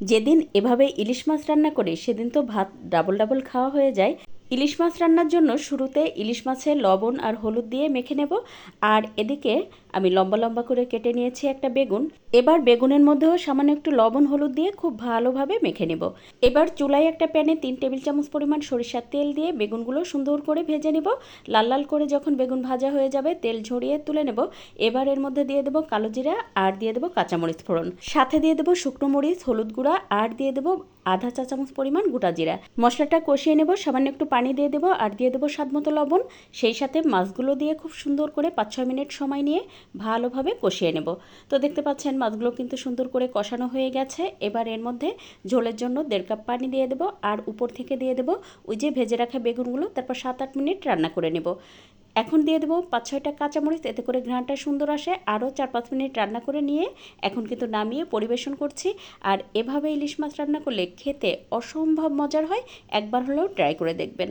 যেদিন এভাবে ইলিশ মাছ রান্না করি সেদিন তো ভাত ডাবল ডাবল খাওয়া হয়ে যায়। ইলিশ মাছ রান্নার জন্য শুরুতে ইলিশ মাছের লবণ আর হলুদ দিয়ে মেখে নেব। আর এদিকে আমি লম্বা লম্বা করে কেটে নিয়েছি একটা বেগুন। এবার বেগুনের মধ্যেও সামান্য একটু লবণ, হলুদ দিয়ে খুব ভালোভাবে মেখে নেব। এবার চুলায় একটা প্যানে তিন টেবিল চামচ পরিমাণ সরিষার তেল দিয়ে বেগুনগুলো সুন্দর করে ভেজে নেব। লাল লাল করে যখন বেগুন ভাজা হয়ে যাবে, তেল ঝরিয়ে তুলে নেব। এবার এর মধ্যে দিয়ে দেবো কালো জিরা আর দিয়ে দেবো কাঁচামরিচ ফোড়ন। সাথে দিয়ে দেবো শুকনো মরিচ, হলুদ গুঁড়া আর দিয়ে দেবো আধা চা চামচ পরিমাণ গোটা জিরা। মশলাটা কষিয়ে নেব, সামান্য একটু পানি দিয়ে দেবো আর দিয়ে দেবো স্বাদ মতো লবণ। সেই সাথে মাছগুলো দিয়ে খুব সুন্দর করে পাঁচ ছয় মিনিট সময় নিয়ে ভালোভাবে কষিয়ে নেব। তো দেখতে পাচ্ছেন, মাছগুলো কিন্তু সুন্দর করে কষানো হয়ে গেছে। এবার এর মধ্যে ঝোলের জন্য দেড় কাপ পানি দিয়ে দেবো আর উপর থেকে দিয়ে দেবো ওই যে ভেজে রাখা বেগুনগুলো, তারপর সাত আট মিনিট রান্না করে নেব। এখন দিয়ে দেবো পাঁচ, ছয়টা কাঁচামরিচ, এতে করে ঘ্রাণটা সুন্দর আসে। আরও চার, পাঁচ মিনিট রান্না করে নিয়ে এখন কিন্তু নামিয়ে পরিবেশন করছি। আর এভাবে ইলিশ মাছ রান্না করলে খেতে অসম্ভব মজার হয়। একবার হলেও ট্রাই করে দেখবেন।